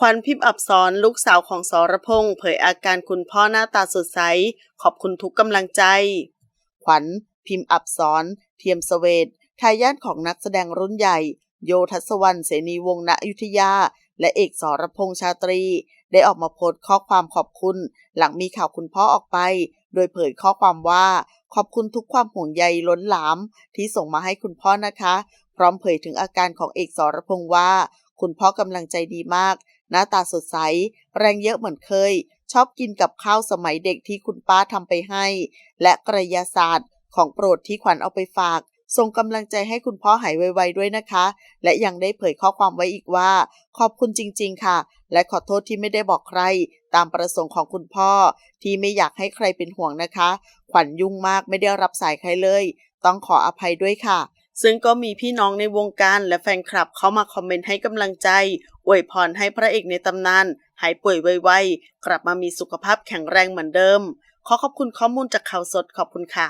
ขวัญพิมพ์อับสรลูกสาวของสรพงษ์เผยอาการคุณพ่อหน้าตาสดใส ขอบคุณทุกกำลังใจ ขวัญพิมพ์อับสรเทียมสเวตทายาทของนักแสดงรุ่นใหญ่ โยทัศวรรณเสนีวงศ์ณอยุธยา และเอกสรพงษ์ชาตรี ได้ออกมาโพสต์ข้อความขอบคุณ หลังมีข่าวคุณพ่อออกไป โดยเผยข้อความว่า ขอบคุณทุกความห่วงใยล้นหลาม ที่ส่งมาให้คุณพ่อนะคะ พร้อมเผยถึงอาการของเอกสรพงษ์ว่า คุณพ่อกำลังใจดีมาก หน้าตาสดใส แรงเยอะเหมือนเคย ชอบกินกับข้าวสมัยเด็กที่คุณป้าทำไปให้ และกระยาศาสตร์ของโปรดที่ขวัญเอาไปฝากส่งกำลังใจให้คุณพ่อหายไวๆด้วยนะคะ และยังได้เผยข้อความไว้อีกว่า ขอบคุณจริง ๆ ค่ะ และขอโทษที่ไม่ได้บอกใคร ตามประสงค์ของคุณพ่อ ที่ไม่อยากให้ใครเป็นห่วงนะคะ ขวัญยุ่งมากไม่ได้รับสายใครเลย ต้องขออภัยด้วยค่ะ ซึ่งก็มีพี่น้องในวงการและแฟนคลับเข้ามาคอมเมนต์ให้กำลังใจอวยพรให้พระเอกในตำนาน หายป่วยไวๆกลับมามีสุขภาพแข็งแรงเหมือนเดิม ขอขอบคุณข้อมูลจากข่าวสดขอบคุณค่ะ